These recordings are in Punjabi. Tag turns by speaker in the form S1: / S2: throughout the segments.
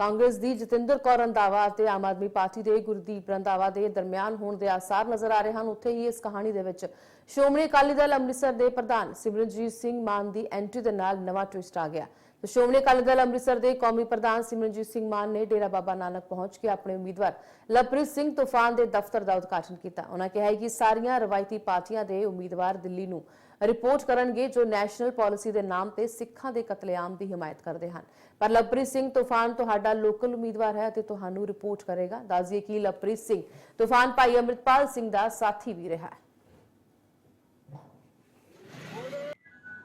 S1: ਕਾਂਗਰਸ ਦੀ ਜਤਿੰਦਰ ਕੌਰ ਰੰਧਾਵਾ ਅਤੇ ਆਮ ਆਦਮੀ ਪਾਰਟੀ ਦੇ ਗੁਰਦੀਪ ਰੰਧਾਵਾ ਦੇ ਦਰਮਿਆਨ ਹੋਣ ਦੇ ਆਸਾਰ ਨਜ਼ਰ ਆ ਰਹੇ ਹਨ। ਉੱਥੇ ਹੀ ਇਸ ਕਹਾਣੀ ਦੇ ਵਿੱਚ ਸ਼੍ਰੋਮਣੀ ਅਕਾਲੀ ਦਲ ਅੰਮ੍ਰਿਤਸਰ ਦੇ ਪ੍ਰਧਾਨ ਸਿਮਰਨਜੀਤ ਸਿੰਘ ਮਾਨ ਦੀ ਐਂਟਰੀ ਦੇ ਨਾਲ ਨਵਾਂ ਟਵਿਸਟ ਆ ਗਿਆ। ਸ਼੍ਰੋਮਣੀ ਅਕਾਲੀ ਦਲ ਅੰਮ੍ਰਿਤਸਰ ਦੇ ਕੌਮੀ ਪ੍ਰਧਾਨ ਸਿਮਰਨਜੀਤ ਸਿੰਘ ਮਾਨ ਨੇ ਡੇਰਾ ਬਾਬਾ ਨਾਨਕ ਪਹੁੰਚ ਕੇ ਆਪਣੇ ਉਮੀਦਵਾਰ ਲਵਪ੍ਰੀਤ ਸਿੰਘ ਤੂਫਾਨ ਦੇ ਦਫ਼ਤਰ ਦਾ ਉਦਘਾਟਨ ਕੀਤਾ। ਉਹਨਾਂ ਕਿਹਾ ਕਿ ਸਾਰੀਆਂ ਰਵਾਇਤੀ ਪਾਰਟੀਆਂ ਦੇ ਉਮੀਦਵਾਰ ਦਿੱਲੀ ਨੂੰ ਰਿਪੋਰਟ ਕਰਨਗੇ ਜੋ ਨੈਸ਼ਨਲ ਪਾਲਿਸੀ ਦੇ ਨਾਮ ਤੇ ਸਿੱਖਾਂ ਦੇ ਕਤਲੇਆਮ ਦੀ ਹਮਾਇਤ ਕਰਦੇ ਹਨ। ਪਰ ਲਵਪ੍ਰੀਤ ਸਿੰਘ ਤੂਫਾਨ ਤੁਹਾਡਾ ਲੋਕਲ ਉਮੀਦਵਾਰ ਹੈ ਅਤੇ ਤੁਹਾਨੂੰ ਰਿਪੋਰਟ ਕਰੇਗਾ। ਦੱਸਦੀਏ ਕਿ ਲਵਪ੍ਰੀਤ ਸਿੰਘ ਤੂਫਾਨ ਭਾਈ ਅੰਮ੍ਰਿਤਪਾਲ ਸਿੰਘ ਦਾ ਸਾਥੀ ਵੀ ਰਿਹਾ ਹੈ।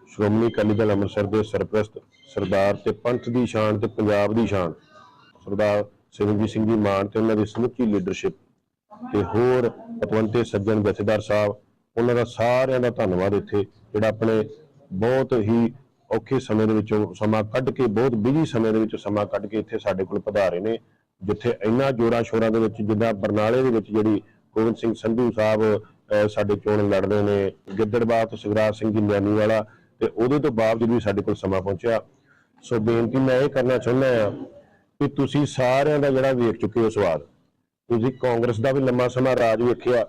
S2: ਸ਼੍ਰੋਮਣੀ ਅਕਾਲੀ ਦਲ ਅੰਮ੍ਰਿਤਸਰ ਦੇ ਸਰਪ੍ਰਸਤ ਸਰਦਾਰ ਤੇ ਪੰਥ ਦੀ ਸ਼ਾਨ ਤੇ ਪੰਜਾਬ ਦੀ ਸ਼ਾਨ, ਸਰਦਾਰ ਸਿਮਰਨਜੀਤ ਸਿੰਘ ਜੀ ਮਾਨ ਤੇ ਉਹਨਾਂ ਦੀ ਸਮੁੱਚੀ ਲੀਡਰਸ਼ਿਪ ਤੇ ਹੋਰ ਪਤਵੰਤੇ ਸੱਜਣ ਜਥੇਦਾਰ ਸਾਹਿਬ ਉਹਨਾਂ ਦਾ ਸਾਰਿਆਂ ਦਾ ਧੰਨਵਾਦ ਇੱਥੇ, ਜਿਹੜਾ ਆਪਣੇ ਬਹੁਤ ਹੀ ਔਖੇ ਸਮੇਂ ਦੇ ਵਿੱਚੋਂ ਸਮਾਂ ਕੱਢ ਕੇ, ਬਹੁਤ ਬਿਜ਼ੀ ਸਮੇਂ ਦੇ ਵਿੱਚੋਂ ਸਮਾਂ ਕੱਢ ਕੇ ਇੱਥੇ ਸਾਡੇ ਕੋਲ ਪਧਾਰੇ ਨੇ, ਜਿੱਥੇ ਇੰਨਾ ਜੋਰਾਂ ਸ਼ੋਰਾਂ ਦੇ ਵਿੱਚ, ਜਿੱਦਾਂ ਬਰਨਾਲੇ ਦੇ ਵਿੱਚ ਜਿਹੜੀ ਗੋਬਿੰਦ ਸਿੰਘ ਸੰਧੂ ਸਾਹਿਬ ਸਾਡੇ ਚੋਣ ਲੜ ਰਹੇ ਨੇ, ਗਿੱਦੜਬਾਹ ਤੋਂ ਸਿਗਰਾਜ ਸਿੰਘ ਜੀ ਨਿਆਨੀ ਵਾਲਾ ਤੇ ਉਹਦੇ ਤੋਂ ਬਾਵਜੂਦ ਵੀ ਸਾਡੇ ਕੋਲ ਸਮਾਂ ਪਹੁੰਚਿਆ। ਸੋ ਬੇਨਤੀ ਮੈਂ ਇਹ ਕਰਨਾ ਚਾਹੁੰਦਾ ਆ ਕਿ ਤੁਸੀਂ ਸਾਰਿਆਂ ਦਾ ਜਿਹੜਾ ਵੇਖ ਚੁੱਕੇ ਹੋ ਸਵਾਦ ਤੁਸੀਂ ਕਾਂਗਰਸ ਦਾ ਵੀ ਲੰਮਾ ਸਮਾਂ ਰਾਜ ਵੇਖਿਆ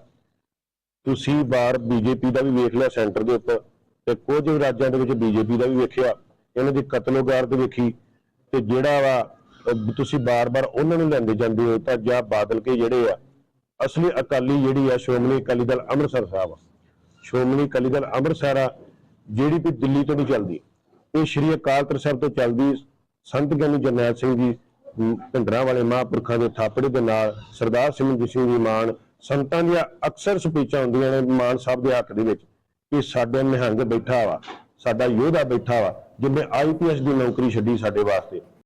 S2: ਤੁਸੀਂ ਬਾਹਰ ਬੀਜੇਪੀ ਦਾ ਵੀ ਵੇਖ ਲਿਆ ਸੈਂਟਰ ਦੇ ਉੱਪਰ ਤੇ ਕੁਝ ਰਾਜਾਂ ਦੇ ਵਿੱਚ ਬੀਜੇਪੀ ਦਾ ਵੀ ਵੇਖਿਆ ਇਹਨਾਂ ਦੀ ਕਤਲੋਗਾਰਤ ਵੇਖੀ ਤੇ ਜਿਹੜਾ ਵਾ ਤੁਸੀਂ ਬਾਰ-ਬਾਰ ਉਹਨਾਂ ਨੂੰ ਲੈਂਦੇ ਜਾਂਦੇ ਹੋ ਤਾਂ ਜਾਂ ਬਾਦਲ ਕੇ ਜਿਹੜੇ ਆ ਅਸਲੀ ਅਕਾਲੀ ਜਿਹੜੀ ਆ ਸ਼੍ਰੋਮਣੀ ਅਕਾਲੀ ਦਲ ਅੰਮ੍ਰਿਤਸਰ ਸਾਹਿਬ ਆ। ਸ਼੍ਰੋਮਣੀ ਅਕਾਲੀ ਦਲ ਅੰਮ੍ਰਿਤਸਰ ਆ ਜਿਹੜੀ ਵੀ ਦਿੱਲੀ ਤੋਂ ਨਹੀਂ ਚੱਲਦੀ ਇਹ ਸ਼੍ਰੀ ਅਕਾਲ ਤਖਤ ਸਾਹਿਬ ਤੋਂ ਚੱਲਦੀ ਸੰਤ ਗਿਆਨੀ ਜਰਨੈਲ ਸਿੰਘ ਜੀ ਅਮ, ਭਿੰਡਰਾਂ ਵਾਲੇ ਮਹਾਂਪੁਰਖਾਂ ਦੇ ਥਾਪੜੇ ਦੇ ਨਾਲ ਸਰਦਾਰ ਸਿਮਰਨਜੀਤ ਸਿੰਘ ਦੀ ਮਾਨ ਸੰਤਾਂ ਦੀਆਂ ਅਕਸਰ ਸਪੀਚਾਂ ਹੁੰਦੀਆਂ ਨੇ ਮਾਨ ਸਾਹਿਬ ਦੇ ਹੱਕ ਦੇ ਵਿੱਚ ਕਿ ਸਾਡੇ ਨਿਹੰਗ ਬੈਠਾ ਵਾ, ਸਾਡਾ ਯੋਧਾ ਬੈਠਾ ਵਾ ਜਿਹਨੇ ਆਈਪੀਐਸ ਦੀ ਨੌਕਰੀ ਛੱਡੀ ਸਾਡੇ ਵਾਸਤੇ।